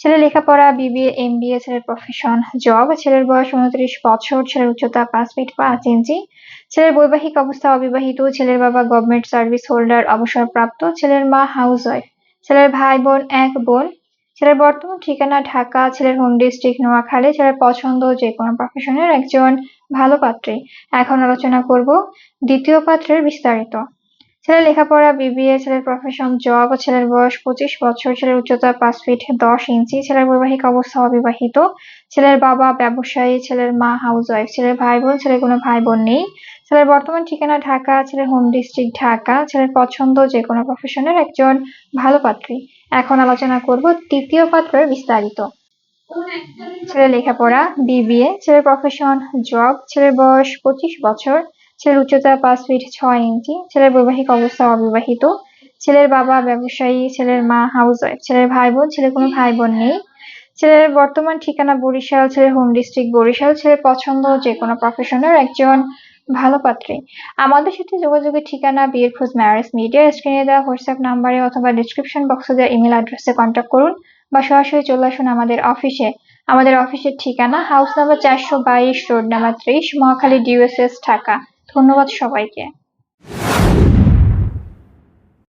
ছেলে লেখাপড়া BBA M BA ছেলের প্রফেশন জব ছেলের বয়স উনত্রিশ বছর, ছেলের উচ্চতা পাঁচ ফিট পাঁচ ইঞ্চি ছেলের বৈবাহিক অবস্থা অবিবাহিত, ছেলের বাবা গভর্নমেন্ট সার্ভিস হোল্ডার অবসরপ্রাপ্ত, ছেলের মা হাউস ওয়াইফ ছেলের ভাই বোন এক বোন, ছেলের বর্তমান ঠিকানা ঢাকা, ছেলের হোম ডিস্ট্রিক্ট নোয়াখালী, ছেলের পছন্দ যে কোনো প্রফেশনের একজন ভালো পাত্রী। এখন আলোচনা করব দ্বিতীয় পাত্রের বিস্তারিত। ছেলের লেখাপড়া, বিবিএ, ছেলের প্রফেশন জব ছেলের বয়স পঁচিশ বছর, ছেলের উচ্চতা পাঁচ ফিট দশ ইঞ্চি, ছেলের বৈবাহিক অবস্থা অবিবাহিত, ছেলের বাবা ব্যবসায়ী, ছেলের মা হাউস ওয়াইফ ছেলের ভাই বোন ছেলের কোনো ভাই বোন নেই, ছেলের বর্তমান ঠিকানা ঢাকা, ছেলের হোম ডিস্ট্রিক্ট ঢাকা, ছেলের পছন্দ যে কোনো প্রফেশনের একজন ভালো পাত্রী। এখন আলোচনা করব তৃতীয় পাত্রের বিস্তারিত। ছেলের লেখাপড়া, বিবিএ, ছেলের প্রফেশন জব ছেলের বয়স পঁচিশ বছর ছেলের উচ্চতা পাঁচ ফিট ছয় ইঞ্চি, ছেলের বৈবাহিক অবস্থা অবিবাহিত, ছেলের বাবা ব্যবসায়ী, ছেলের মা হাউস ওয়াইফ ছেলের ভাই বোন ছেলের কোনো ভাই বোন নেই, ছেলের বর্তমান ঠিকানা বরিশাল, ছেলের হোম ডিস্ট্রিক্ট বরিশাল, ছেলের পছন্দ যে কোনো প্রফেশনের একজন ভালো পাত্রী। আমাদের সাথে যোগাযোগের ঠিকানা বিয়ের খোঁজ ম্যারেজ মিডিয়া স্ক্রিনে দেওয়া হোয়াটসঅ্যাপ নাম্বারে অথবা ডিসক্রিপশন বক্সে দেওয়া ইমেল অ্যাড্রেসে কন্ট্যাক্ট করুন বা সরাসরি চলে আসুন আমাদের অফিসে আমাদের অফিসের ঠিকানা হাউস নাম্বার চারশো বাইশ রোড নাম্বার ত্রিশ, মহাখালী ডিউএসএস ঢাকা। ধন্যবাদ সবাইকে।